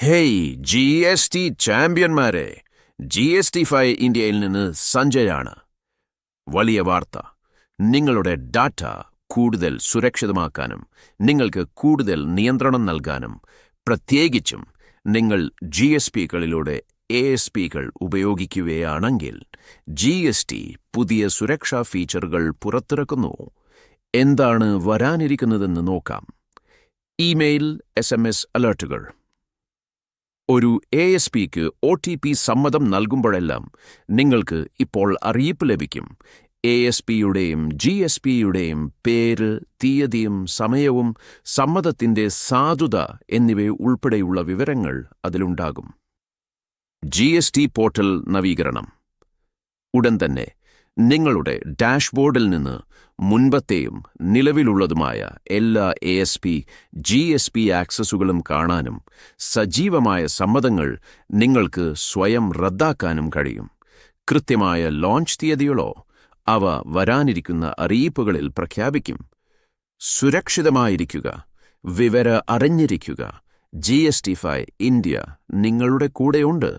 Hey G S T ചാമ്പ്യന്മാരെ. G S T five ഇന്ത്യയിൽ നിന്ന് സഞ്ജയാണ്. വലിയ വാർത്ത. നിങ്ങളുടെ ഡാറ്റ കൂടുതൽ സുരക്ഷിതമാക്കാനും നിങ്ങൾക്ക് കൂടുതൽ നിയന്ത്രണം നൽകാനും പ്രത്യേകിച്ചും നിങ്ങൾ ജി എസ് പികളിലൂടെ എ എസ് പികൾ ഉപയോഗിക്കുകയാണെങ്കിൽ ജി എസ് ടി പുതിയ സുരക്ഷാ ഫീച്ചറുകൾ പുറത്തിറക്കുന്നു. എന്താണ് വരാനിരിക്കുന്നതെന്ന് നോക്കാം. ഇമെയിൽ എസ് എം എസ് അലേർട്ടുകൾ. ഒരു എ എസ് പിക്ക് ഒ ടി പി സമ്മതം നൽകുമ്പോഴെല്ലാം നിങ്ങൾക്ക് ഇപ്പോൾ അറിയിപ്പ് ലഭിക്കും. എ എസ് പിയുടെയും ജി എസ് പിയുടെയും പേര് തീയതിയും സമയവും സമ്മതത്തിന്റെ സാധുത എന്നിവ ഉൾപ്പെടെയുള്ള വിവരങ്ങൾ അതിലുണ്ടാകും. ജി എസ് ടി പോർട്ടൽ നവീകരണം. ഉടൻ തന്നെ നിങ്ങളുടെ ഡാഷ്ബോർഡിൽ നിന്ന് മുൻപത്തെയും നിലവിലുള്ളതുമായ എല്ലാ A S P G S P ആക്സസുകളും കാണാനും സജീവമായ സമ്മതങ്ങൾ നിങ്ങൾക്ക് സ്വയം റദ്ദാക്കാനും കഴിയും. കൃത്യമായ ലോഞ്ച് തീയതികളോ അവ വരാനിരിക്കുന്ന അറിയിപ്പുകളിൽ പ്രഖ്യാപിക്കും. സുരക്ഷിതമായിരിക്കുക. വിവര അറിഞ്ഞിരിക്കുക. ജി എസ് ടി ഫൈ ഇന്ത്യ നിങ്ങളുടെ കൂടെയുണ്ട്.